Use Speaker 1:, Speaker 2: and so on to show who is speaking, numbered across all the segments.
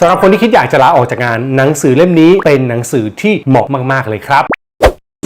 Speaker 1: สำหรับคนที่คิดอยากจะลาออกจากงานหนังสือเล่มนี้เป็นหนังสือที่เหมาะมาก ๆ เลยครับ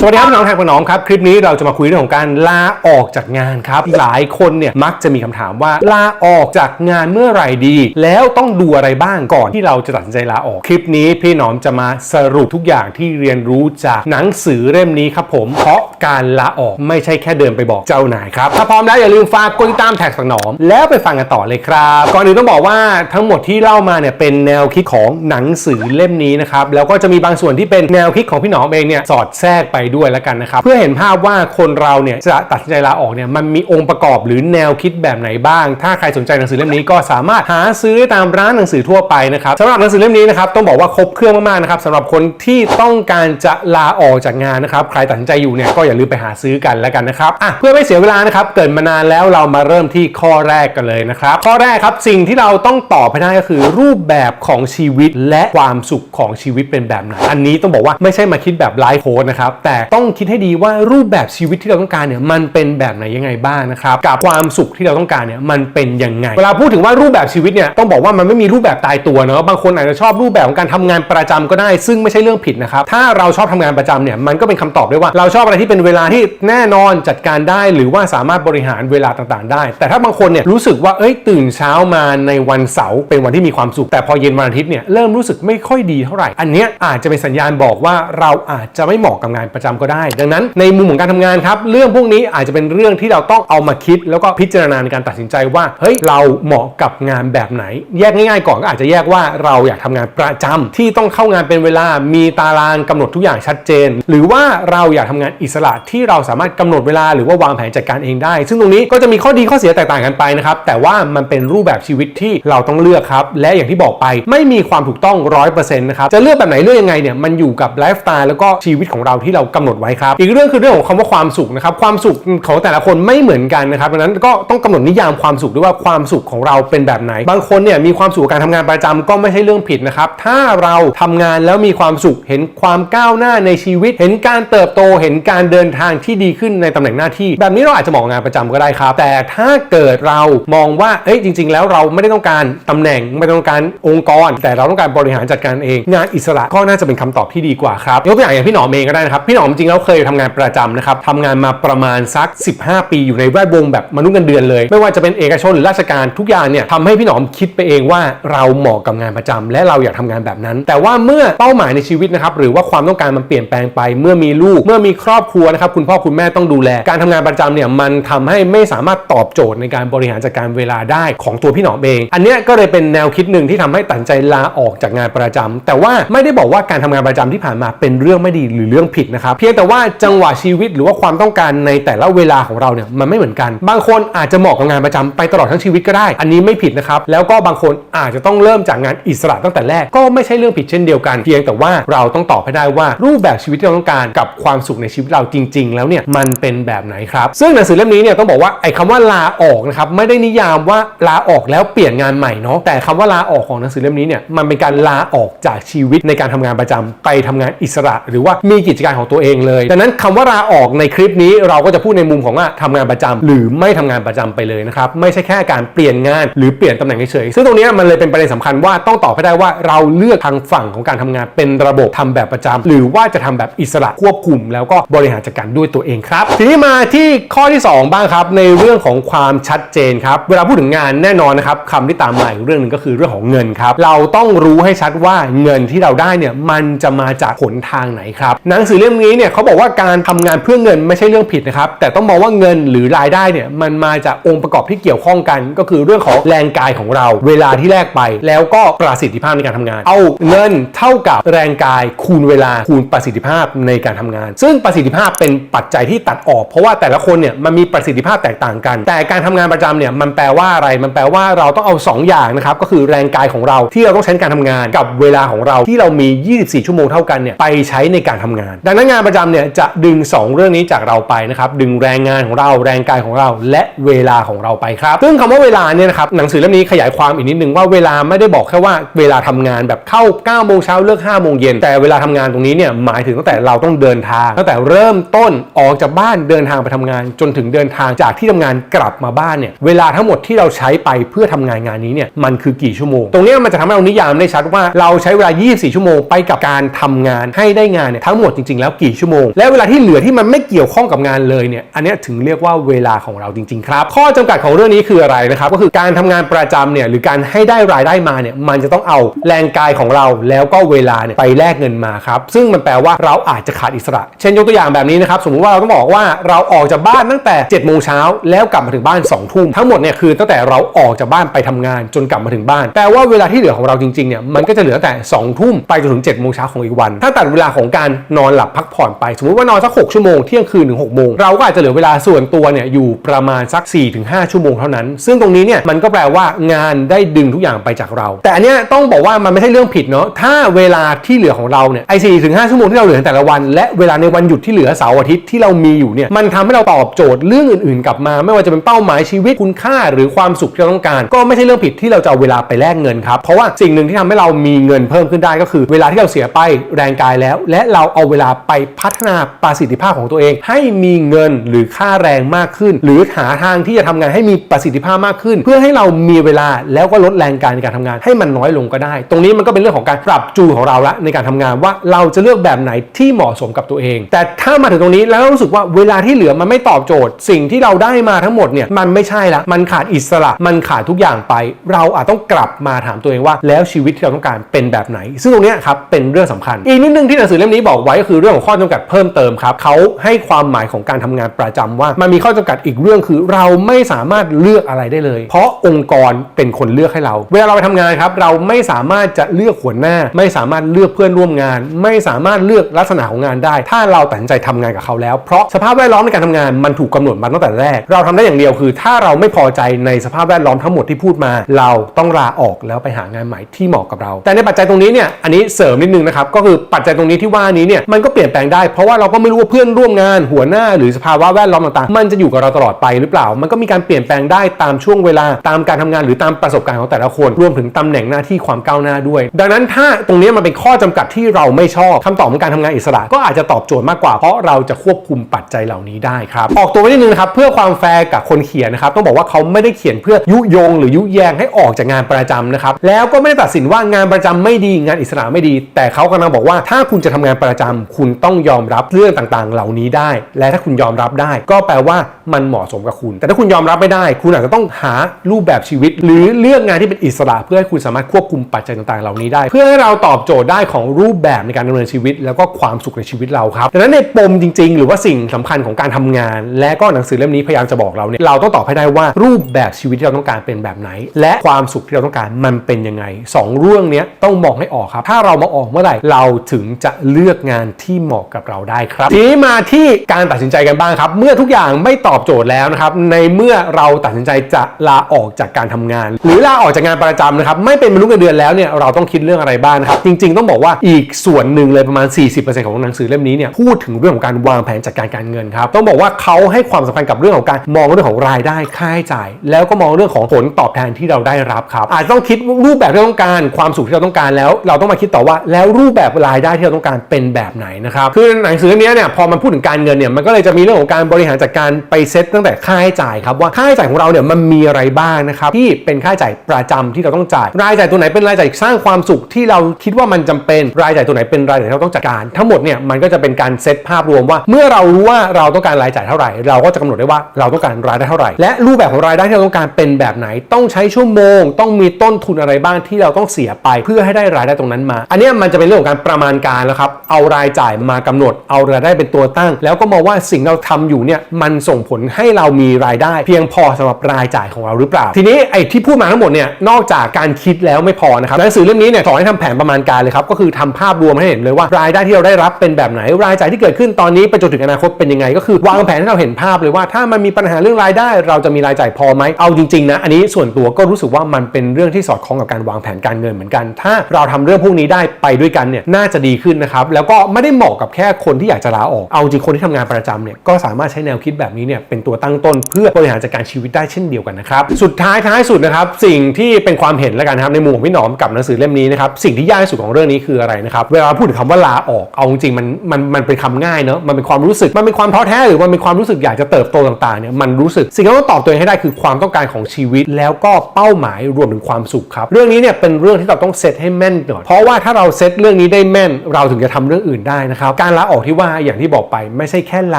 Speaker 1: สวัสดีครับน้องทางพี่น้องครับ คลิปนี้เราจะมาคุยเรื่องของการลาออกจากงานครับ หลายคนเนี่ยมักจะมีคำถามว่าลาออกจากงานเมื่อไหร่ดี แล้วต้องดูอะไรบ้างก่อนที่เราจะตัดสินใจลาออก คลิปนี้พี่หนอมจะมาสรุปทุกอย่างที่เรียนรู้จากหนังสือเล่มนี้ครับผมเพราะ การลาออกไม่ใช่แค่เดินไปบอกเจ้านายครับ ถ้าพร้อมแล้วอย่าลืมฝากกดติดตามแท็กสังหนอม แล้วไปฟังกันต่อเลยครับ ก่อนอื่นต้องบอกว่าทั้งหมดที่เล่ามาเนี่ยเป็นแนวคิดของหนังสือเล่มนี้นะครับแล้วก็จะมีบางส่วนที่เป็นแนวคิดของพี่หนอมเองเนี่ยสอดแทรกไปด้วยแล้วกันนะครับเพื่อเห็นภาพว่าคนเราเนี่ยจะตัดสินใจลาออกเนี่ยมันมีองค์ประกอบหรือแนวคิดแบบไหนบ้าง ถ้าใครสนใจหนังสือเล่มนี้ก็สามารถหาซื้อได้ตามร้านหนังสือทั่วไปนะครับสำหรับหนังสือเล่มนี้นะครับต้องบอกว่าครบเครื่องมากๆนะครับสำหรับคนที่ต้องการจะลาออกจากงานนะครับใครตัดสินใจอยู่เนี่ยก็อย่าลืมไปหาซื้อกันแล้วกันนะครับอะเพื่อไม่เสียเวลานะครับเกิดมานานแล้วเรามาเริ่มที่ข้อแรกกันเลยนะครับ ข้อแรกครับสิ่งที่เราต้องตอบให้ได้ก็คือรูปแบบของชีวิตและความสุขของชีวิตเป็นแบบไหนอันนี้ต้องบอกว่าไม่ใช่มาคิดแบบไลฟ์โค้ดนะครับแต่ต้องคิดให้ดีว่ารูปแบบชีวิตที่เราต้องการเนี่ยมันเป็นแบบไหนยังไงบ้างนะครับกับความสุขที่เราต้องการเนี่ยมันเป็นยังไง เวลาพูดถึงว่ารูปแบบชีวิตเนี่ยต้องบอกว่ามันไม่มีรูปแบบตายตัวเนอะบางคนอาจจะชอบรูปแบบของการทำงานประจำก็ได้ ซึ่งไม่ใช่เรื่องผิดนะครับถ้าเราชอบทำงานประจำเนี่ยมันก็เป็นคำตอบได้ว่าเราชอบอะไรที่เป็นเวลาที่แน่นอนจัดการได้ หรือว่าสามารถบริหารเวลาต่างๆ ได้ แต่ถ้าบางคนเนี่ยรู้สึกว่าเอ้ยตื่นเช้ามาในวันเสาร์เป็นวันที่มีความสุข แต่พอเย็นวันอาทิตย์เนี่ยเริ่มรู้สึกไม่ค่อยดีเท่าไหร่ อันเนี้ยอาจจะเป็นสัญญาณบอกว่าเราอาจจะไม่เหมาะกับงานประจำก็ได้ ดังนั้นในมุมของการทำงานครับเรื่องพวกนี้อาจจะเป็นเรื่องที่เราต้องเอามาคิด แล้วก็พิจารณาในการตัดสินใจว่าเฮ้ยเราเหมาะกับงานแบบไหน แยกง่ายๆ ก่อนก็อาจจะแยกว่าเราอยากทำงานประจำที่ต้องเข้างานเป็นเวลามีตารางกำหนดทุกอย่างชัดเจน หรือว่าเราอยากทำงานอิสระที่เราสามารถกำหนดเวลาหรือว่าวางแผนจัดการเองได้ ซึ่งตรงนี้ก็จะมีข้อดีข้อเสียแตกต่างกันไปนะครับ แต่ว่ามันเป็นรูปแบบชีวิตที่เราต้องเลือกครับ และอย่างที่บอกไปไม่มีความถูกต้องร้อยเปอร์เซ็นต์นะครับ จะเลือกแบบไหนเลือกยังไงเนี่ยมันอยู่กับไลฟ์สไตล์แล้วก็ชีวิตของเราที่เรากำหนดไว้ครับ อีกเรื่องคือเรื่องของคำว่าความสุขนะครับ ความสุขของแต่ละคนไม่เหมือนกันนะครับดังนั้นก็ต้องกำหนดนิยามความสุขด้วยว่าความสุขของเราเป็นแบบไหน บางคนเนี่ยมีความสุขการทำงานประจำก็ไม่ใช่เรื่องผิดนะครับ ถ้าเราทำงานแล้วมีความสุขเห็นความก้าวหน้าในชีวิต เห็นการเติบโตเห็นการเดินทางที่ดีขึ้นในตำแหน่งหน้าที่ แบบนี้เราอาจจะเหมองงานประจำก็ได้ครับ แต่ถ้าเกิดเรามองว่าเอ้ยจริง ๆ แล้วเราไม่ได้ต้องการตำแหน่งไม่ต้องการองค์กร แต่เราต้องการบริหารจัดการเอง งานอิสระก็น่าจะเป็นคำตอบที่ดีกว่าครับยกตัวอย่างอย่างพี่หนอมเองก็ได้นะครับพี่หนอมจริงๆแล้วเคยทำงานประจำนะครับทำงานมาประมาณสัก 15 ปีอยู่ในแวดวงแบบมนุษย์เงินเดือนเลย ไม่ว่าจะเป็นเอกชนหรือราชการทุกอย่างเนี่ยทำให้พี่หนอมคิดไปเองว่าเราเหมาะกับงานประจำและเราอยากทำงานแบบนั้น แต่ว่าเมื่อเป้าหมายในชีวิตนะครับหรือว่าความต้องการมันเปลี่ยนแปลงไป เมื่อมีลูก เมื่อมีครอบครัวนะครับคุณพ่อคุณแม่ต้องดูแล การทำงานประจำเนี่ยมันทำให้ไม่สามารถตอบโจทย์ในการบริหารจัดการเวลาได้ของตัวพี่หนอมเอง อันนี้ก็เลยเป็นแนวคิดหนึ่งที่ทำให้ตัดใจลาออกจากงานประจำแต่ว่าไม่ได้บอกว่าการทำงานประจำที่ผ่านมาเป็นเรื่องไม่ดีหรือเรื่องผิดนะครับเพียงแต่ว่าจังหวะชีวิตหรือว่าความต้องการในแต่ละเวลาของเราเนี่ยมันไม่เหมือนกัน บางคนอาจจะเหมาะกับงานประจำไปตลอดทั้งชีวิตก็ได้ อันนี้ไม่ผิดนะครับแล้วก็บางคนอาจจะต้องเริ่มจากงานอิสระตั้งแต่แรกก็ไม่ใช่เรื่องผิดเช่นเดียวกัน เพียงแต่ว่าเราต้องตอบให้ได้ว่ารูปแบบชีวิตที่เราต้องการกับความสุขในชีวิตเราจริง ๆ แล้วเนี่ยมันเป็นแบบไหนครับ ซึ่งหนังสือเล่มนี้เนี่ยต้องบอกว่าไอ้คำว่าลาออกนะครับไม่ได้นิยามว่าลาออกแล้วเปลี่ยนงานใหม่เนาะแต่คำว่าลาออกของหนังสือเล่มนี้เนี่ยมันเป็นการลาออกจากชีวิตในการทำงานประจำไปทำงานอิสระ หรือว่ามีกิจการของตัวเองเลยดังนั้นคำว่าลาออกในคลิปนี้เราก็จะพูดในมุมของว่าทำงานประจำหรือไม่ทำงานประจำไปเลยนะครับไม่ใช่แค่การเปลี่ยนงานหรือเปลี่ยนตำแหน่งเฉยๆซึ่งตรงนี้มันเลยเป็นประเด็นสำคัญว่าต้องตอบให้ได้ว่าเราเลือกทางฝั่งของการทำงานเป็นระบบทำแบบประจำหรือว่าจะทำแบบอิสระควบคุมแล้วก็บริหารจัดการด้วยตัวเองครับ ทีนี้มาที่ข้อที่ 2 บ้างครับ ในเรื่องของความชัดเจนครับ เวลาพูดถึงงานแน่นอนนะครับคำที่ตามมาอีกเรื่องหนึ่งก็คือเรื่องของเงินครับ เราต้องรู้ให้ชัดว่าเงินที่เราได้เนี่ยมันจะมาจากหนทางไหนครับ หนังสือเล่มนี้เนี่ยเขาบอกว่าการทำงานเพื่อเงินไม่ใช่เรื่องผิดนะครับ แต่ต้องมองว่าเงินหรือรายได้เนี่ยมันมาจากองค์ประกอบที่เกี่ยวข้องกัน ก็คือเรื่องของแรงกายของเรา เวลาที่แลกไป แล้วก็ประสิทธิภาพในการทำงาน เอาเงินเท่ากับแรงกายคูณเวลาคูณประสิทธิภาพในการทำงาน ซึ่งประสิทธิภาพเป็นปัจจัยที่ตัดออก เพราะว่าแต่ละคนเนี่ยมันมีประสิทธิภาพแตกต่างกัน แต่การทำงานประจำเนี่ยมันแปลว่าอะไร มันแปลว่าเราต้องเอา 2 อย่างนะครับก็คือแรงกายของเราที่เราต้องใช้ในการทำงาน กับเวลาของเราที่เรามี 24 ชั่วโมงเท่ากันเนี่ยไปใช้ในการทำงาน ดังนั้นงานประจำเนี่ยจะดึง 2 เรื่องนี้จากเราไปนะครับดึงแรงงานของเราแรงกายของเรา และเวลาของเราไปครับ ซึ่งคำว่าเวลาเนี่ยนะครับหนังสือเล่มนี้ขยายความอีกนิดนึงว่าเวลาไม่ได้บอกแค่ว่าเวลาทำงานแบบเข้า9โมงเช้าเลิก5โมงเย็นแต่เวลาทำงานตรงนี้เนี่ยหมายถึงตั้งแต่เราต้องเดินทางตั้งแต่เริ่มต้นออกจากบ้านเดินทางไปทำงาน จนถึงเดินทางจากที่ทำงานกลับมาบ้านเนี่ยเวลาทั้งหมดที่เราใช้ไปเพื่อทำงานงานนี้เนี่ยมันคือกี่ชั่วโมง ตรงนี้มันจะทำให้เรานิยามได้ชัดว่าเราใช้เวลา 24 ชั่วโมงไปกับการทำงานให้ได้งานเนี่ยทั้งหมดจริง ๆ แล้วกี่ชั่วโมง และเวลาที่เหลือที่มันไม่เกี่ยวข้องกับงานเลยเนี่ยอันนี้ถึงเรียกว่าเวลาของเราจริง ๆ ครับ ข้อจำกัดของเรื่องนี้คืออะไรนะครับก็คือการทำงานประจำเนี่ยหรือการให้ได้รายได้มาเนี่ยมันจะต้องเอาแรงกายของเราแล้วก็เวลาเนี่ยไปแลกเงินมาครับซึ่งมันแปลว่าเราอาจจะขาดอิสระ เช่นยกตัวอย่างแบบนี้นะครับสมมุติว่าเราต้องบอกว่าเราออกจากบ้านตั้งแต่7จ็ดโมงเช้าแล้วกลับมาถึงบ้าน2องทุ่มทั้งหมดเนี่ยคือตั้งแต่เราออกจากบ้านไปทำงานจนกลับมาถึงบ้านแปลว่าเวลาที่เหลือของเราจริงๆเนี่ยมันก็จะเหลือตั้งแต่2องทุ่มไปจนถึง7จ็ดโมงเช้าของอีกวัน ถ้าตัดเวลาของการนอนหลับพักผ่อนไป สมมติว่านอนสัก6ชั่วโมงเที่ยงคืนถึง6โมงเราก็อาจจะเหลือเวลาส่วนตัวเนี่ยอยู่ประมาณสัก 4-5 ชั่วโมงเท่านั้น ซึ่งตรงนี้เนี่ยมันก็แปลว่างานได้ดึงทุกอย่างไปจากเรา แต่อันเนี้ยต้องบอกว่ามันไม่ใช่เรื่องผิดเนาะถ้าเวลาที่เหลือของเราเนี่ยไอ้สี่ถึงห้าชั่วโมงที่เราเหลือแต่ละวัน และเวลาในวันหยุดที่เหลือสาร์อาทิตย์ที่เรามีอยู่เนี่ยมันทำให้เราตอบโจทย์เรื่องอื่นๆ กลับมา ไม่ว่าจะเป็นเป้าหมายชีวิตคุณค่า หรือความสุขที่เราต้องการ ก็ไม่ใช่เรื่องผิดที่เราจะเอาเวลาไปแลกเงินครับเพราะว่าสิ่งหนึ่งที่ทำให้เรามีเงินเพิ่มขึ้นได้ก็คือ เวลาที่เราเสียไปแรงกายแล้ว และเราเอาเวลาไปพัฒนาประสิทธิภาพของตัวเอง ให้มีเงินหรือค่าแรงมากขึ้น หรือหาทางที่จะทำงานให้มีประสิทธิภาพมากขึ้น เพื่อให้เรามีเวลาแล้วก็ลดแรงกายในการทำงานให้มันน้อยลงก็ได้ ตรงนี้มันก็เป็นเรื่องของการปรับจูนของเราละในการทำงานว่าเราจะเลือกแบบไหนที่เหมาะสมกับตัวเอง แต่ถ้ามาถึงตรงนี้แล้วรู้สึกว่าเวลาที่เหลือมันไม่ตอบโจทย์ สิ่งที่เราได้มาทั้งหมดเนี่ยมันไม่ใช่ละมันขาดอิสระมันขาดทุกอย่างไป เราอาจต้องกลับมาถามตัวเองว่า แล้วชีวิตที่เราต้องการเป็นแบบไหน ซึ่งตรงนี้ครับเป็นเรื่องสำคัญ อีกนิดนึงที่หนังสือเล่มนี้บอกไว้ก็คือเรื่องของข้อจำกัดเพิ่มเติมครับเขาให้ความหมายของการทำงานประจำว่า มันมีข้อจำกัดอีกเรื่องคือ เราไม่สามารถเลือกอะไรได้เลย เพราะองค์กรเป็นคนเลือกให้เรา เวลาเราไปทำงานครับเราไม่สามารถจะเลือกหัวหน้า ไม่สามารถเลือกเพื่อนร่วมงาน ไม่สามารถเลือกลักษณะของงานได้ ถ้าเราตัดใจทำงานกับเขาแล้ว เพราะสภาพแวดล้อมในการทำงานมันถูกกาหนดมาตั้งแต่แรก เราทำได้อย่างเดียวคือ ถ้าเราไม่พอใจในสภาพแวดล้อมทั้งหมดที่พูดมา เราต้องลาออกแล้วไปหางานใหม่ที่เหมาะกับเรา แต่ในปัจจัยตรงนี้เนี่ยอันนี้เสริมนิดนึงนะครับก็คือปัจจัยตรงนี้ที่ว่านี้เนี่ยมันก็เปลี่ยนแปลงได้เพราะว่าเราก็ไม่รู้ว่าเพื่อนร่วมงานหัวหน้า หรือสภาวะแวดล้อมต่างๆ มันจะอยู่กับเราตลอดไปหรือเปล่า มันก็มีการเปลี่ยนแปลงได้ตามช่วงเวลาตามการทำงานหรือตามประสบการณ์ของแต่ละคนรวมถึงตำแหน่งหน้าที่ความก้าวหน้าด้วย ดังนั้นถ้าตรงนี้มันเป็นข้อจำกัดที่เราไม่ชอบคำตอบของการทำงานอิสระก็อาจจะตอบโจทย์มากกว่าเพราะเราจะควบคุมปัจจัยเหล่านี้ได้ครับ ออกตัวไว้นิดนึงนะครับเพื่อความแฟร์กับคนเขียนนะครับต้องบอกว่าเขาไม่ได้เขียนเพื่อยุยง หรือยุแยงให้ออกจากงานประจำนะครับแล้วก็ไม่ได้ตัดสินว่างานประจำไม่ดีงานอิสระไม่ดี แต่เขากำลังบอกว่าถ้าคุณจะทำงานประจำคุณต้องยอมรับเรื่องต่างๆ เหล่านี้ได้ และถ้าคุณยอมรับได้ ก็แปลว่ามันเหมาะสมกับคุณ แต่ถ้าคุณยอมรับไม่ได้ คุณอาจจะต้องหารูปแบบชีวิต หรือเลือกงานที่เป็นอิสระ เพื่อให้คุณสามารถควบคุมปัจจัยต่างๆ เหล่านี้ได้ เพื่อให้เราตอบโจทย์ได้ของรูปแบบในการดำเนินชีวิต แล้วก็ความสุขในชีวิตเราครับดังนั้นในปมจริง ๆ หรือว่าสิ่งสำคัญของการทำงาน และก็หนังสือเล่มนี้พยายามจะบอกเราเนี่ยเราต้องตอบให้ได้ว่ารูปแบบชีวิตที่เราต้องการเป็นแบบไหน และความสุขที่เราต้องการมันเป็นยังไงสองเรื่องนี้ต้องมองให้ออกครับถ้าเรามาออกเมื่อไหร่เราถึงจะเลือกงานที่เหมาะกับเราได้ครับทีนี้มาที่การตัดสินใจกันบ้างครับ เมื่อทุกอย่างไม่ตอบโจทย์แล้วนะครับในเมื่อเราตัดสินใจจะลาออกจากการทำงาน หรือลาออกจากงานประจำนะครับไม่เป็นมนุษย์เงินเดือนแล้วเนี่ยเราต้องคิดเรื่องอะไรบ้างครับจริง ๆ ต้องบอกว่าอีกส่วนหนึ่งเลยประมาณ 40%ของหนังสือเล่มนี้เนี่ยพูดถึงเรื่องของการวางแผนจัดการการเงินครับต้องบอกว่าเขาให้ความสำคัญกับเรื่องของการมองเรื่องของรายได้ค่าใช้จ่าย แล้วก็มองเรื่องของผลตอบแทนที่เราได้รับครับ อาจจะต้องคิดรูปแบบที่เราต้องการความสุขที่เราต้องการแล้ว เราต้องมาคิดต่อว่าแล้วรูปแบบรายได้ที่เราต้องการเป็นแบบไหนนะครับคือหนังสือเนี้ยเนี่ยพอมันพูดถึงการเงินเนี่ยมันก็เลยจะมีเรื่องของการบริหารจัดการไปเซตตั้งแต่ค่าใช้จ่ายครับว่าค่าใช้จ่ายของเราเนี่ยมันมีอะไรบ้างนะครับที่เป็นค่าใช้จ่ายประจำที่เราต้องจ่าย รายจ่ายตัวไหนเป็นรายจ่ายสร้างความสุขที่เราคิดว่ามันจำเป็นรายจ่ายตัวไหนเป็นรายจ่ายที่เราต้องจัดการ ทั้งหมดเนี่ยมันก็จะเป็นการเซตภาพรวมว่า เมื่อเรารู้ว่าเราต้องการรายจ่ายเท่าไหร่ เราก็จะกำหนดได้ว่าเราต้องการรายได้เท่าไหร่ และรูปแบบของรายได้ที่เราต้องการเป็นแบบไหน ต้องใช้ชั่วโมง ต้องมีต้นทุนอะไรบ้างที่เราต้องเสียไป เพื่อให้ได้รายได้ตรงนั้นมา อันนี้มันจะเป็นเรื่องของการประมาณการแล้วครับเอารายจ่ายมากำหนด เอารายได้เป็นตัวตั้ง แล้วก็มองว่าสิ่งเราทำอยู่เนี่ยมันส่งผลให้เรามีรายได้ เพียงพอสำหรับรายจ่ายของเราหรือเปล่า ทีนี้ไอ้ที่พูดมาทั้งหมดเนี่ยนอกจากการคิดแล้วไม่พอนะครับหนังสือเล่มนี้เนี่ยสอนให้ทำแผนประมาณการเลยครับก็คือทำภาพรวมให้เห็นเลยว่ารายได้ที่เราได้รับเป็นแบบไหนรายจ่ายที่เกิดขึ้นตอนนี้ไปจนถึงอนาคตเป็นยังไง ก็คือวางแผนให้เราเห็นภาพเลยว่าถ้ามันมีปัญหาเรื่องรายได้ เราจะมีรายจ่ายพอไหมเอาจริงๆนะอันนี้ส่วนตัวก็รู้สึกว่ามันเป็นเรื่องที่สอดคล้องกับการวางแผนการเงินเหมือนกัน ถ้าเราทำเรื่องพวกนี้ได้ไปด้วยกันเนี่ยน่าจะดีขึ้นนะครับแล้วก็ไม่ได้เหมาะกับแค่คนที่อยากจะลาออกเอาจริงคนที่ทำงานประจำเนี่ยก็สามารถใช้แนวคิดแบบนี้เนี่ยเป็นตัวตั้งต้นเพื่อบริหารจัดการชีวิตได้เช่นเดียวกันนะครับสุดท้ายท้ายสุดนะครับสิ่งที่เป็นความเห็นแล้วกันนะครับในมุมของพี่หนอมกับหนังสือเล่มนี้นะครับสิ่งที่ยากที่สุดของเรื่องนี้คืออะไรนะครับเวลาพูดถึงคำว่าลาออกเอาจริงมันมันมันเป็นคำง่ายเนอะนอะมันเป็นความรู้สึกมันเป็นความท้อแท้หรือมันเป็นความรู้สึกอยากจะเติบโตต่างๆเนี่ยมันรู้สึกสิ่งที่เราต้องตอบตัวเองให้ได้คือความต้องการของชีวิต แล้วก็เป้าหมายรวมถึงความสุขครับ เรื่องนี้เนี่ยเป็นเรื่องที่เราต้องเซตให้แม่นก่อนเพราะว่าถ้าเราเซตเรื่องนี้ได้แม่นเราถึงจะทำเรื่องอื่นได้นะครับการลาออกที่ว่าอย่างที่บอกไปไม่ใช่แค่ล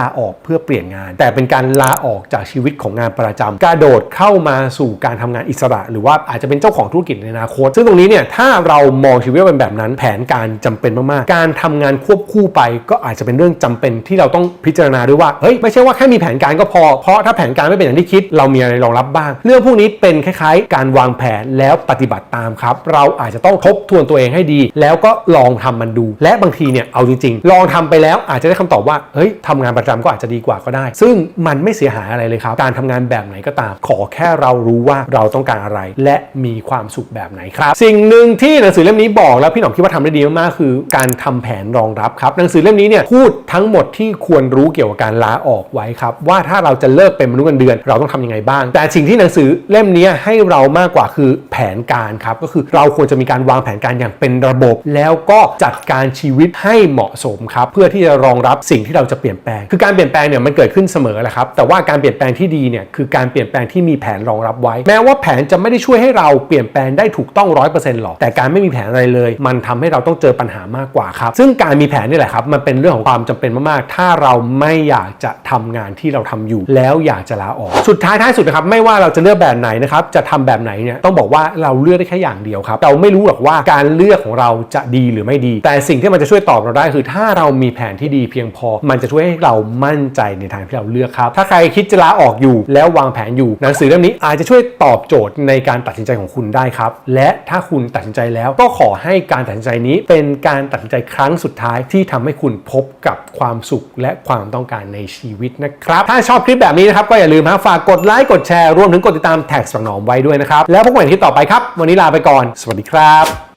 Speaker 1: าออกเพื่อเปลี่ยนงาน แต่เป็นการลาออกจากชีวิตของงานประจำกระโดดเข้ามาสู่การทำงานอิสระ หรือว่าอาจจะเป็นเจ้าของธุรกิจในอนาคต ซึ่งตรงนี้เนี่ยถ้าเรามองชีวิตเป็นแบบนั้นแผนการจำเป็นมากๆ การทำงานควบคู่ไปก็อาจจะเป็นเรื่องจำเป็นที่เราต้องพิจารณาด้วยว่าเฮ้ยไม่ใช่ว่าแค่มีแผนการก็พอ เพราะถ้าแผนการไม่เป็นอย่างที่คิด เรามีอะไรรองรับบ้าง เรื่องพวกนี้เป็นคล้ายๆ การวางแผนแล้วปฏิบัติตามครับ เราอาจจะต้องทบทวนตัวเองให้ดี แล้วก็ลองทำมันดู และบางทีเนี่ยเอาจริงๆ ลองทำไปแล้วอาจจะได้คำตอบว่าเฮ้ยทำงานประจำก็อาจจะดีกว่าก็ได้ ซึ่งมันไม่เสียหายอะไรเลยครับ การทำงานแบบไหนก็ตาม ขอแค่เรารู้ว่าเราต้องการอะไร และมีความสุขแบบไหนครับ สิ่งหนึ่งที่หนังสือเล่มนี้บอกแล้วพี่หนอมคิดว่าทำได้ดีมากๆคือ การทำแผนรองรับครับหนังสือเล่มนี้เนี่ยพูดทั้งงหมดที่ควรรู้เกี่ยวกับการลาออกไว้ครับ ว่าถ้าเราจะเลิกเป็นมนุษย์เงินเดือน เราต้องทำยังไงบ้าง แต่สิ่งที่หนังสือเล่มนี้ให้เรามากกว่าคือแผนการครับ ก็คือเราควรจะมีการวางแผนการอย่างเป็นระบบ แล้วก็จัดการชีวิตให้เหมาะสมครับ เพื่อที่จะรองรับสิ่งที่เราจะเปลี่ยนแปลง คือการเปลี่ยนแปลงเนี่ยมันเกิดขึ้นเสมอแหละครับ แต่ว่าการเปลี่ยนแปลงที่ดีเนี่ยคือการเปลี่ยนแปลงที่มีแผนรองรับไว้ แม้ว่าแผนจะไม่ได้ช่วยให้เราเปลี่ยนแปลงได้ถูกต้องร้อยเปอร์เซ็นต์หรอกแต่การไม่มีแผนอะไรเลย มันทำให้เราต้องเจอปัญหามากกว่าครับซึ่งการมีแผนนี่แหละครับมันเป็นเรื่องของความจำเป็นมากๆ ถ้าเราไม่อยากจะทำงานที่เราทำอยู่ แล้วอยากจะลาออก สุดท้ายท้ายสุดนะครับไม่ว่าเราจะเลือกแบบไหนนะครับจะทำแบบไหนเนี่ยต้องบอกว่าเราเลือกได้แค่อย่างเดียวครับ เราไม่รู้หรอกว่าการเลือกของเราจะดีหรือไม่ดี แต่สิ่งที่มันจะช่วยตอบเราได้คือ ถ้าเรามีแผนที่ดีเพียงพอ มันจะช่วยให้เรามั่นใจในทางที่เราเลือกครับ ถ้าใครคิดจะลาออกอยู่ แล้ววางแผนอยู่ หนังสือเล่มนี้อาจจะช่วยตอบโจทย์ในการตัดสินใจของคุณได้ครับ และถ้าคุณตัดสินใจแล้วก็ขอให้การตัดสินใจนี้เป็นการตัดสินใจครั้งสุดท้ายที่ทำให้คุณพบกับความความสุขและความต้องการในชีวิตนะครับ ถ้าชอบคลิปแบบนี้นะครับก็อย่าลืมฮะฝากกดไลค์กดแชร์รวมถึงกดติดตามแท็กสังหนอมไว้ด้วยนะครับ แล้วพบกันที่ต่อไปครับ วันนี้ลาไปก่อน สวัสดีครับ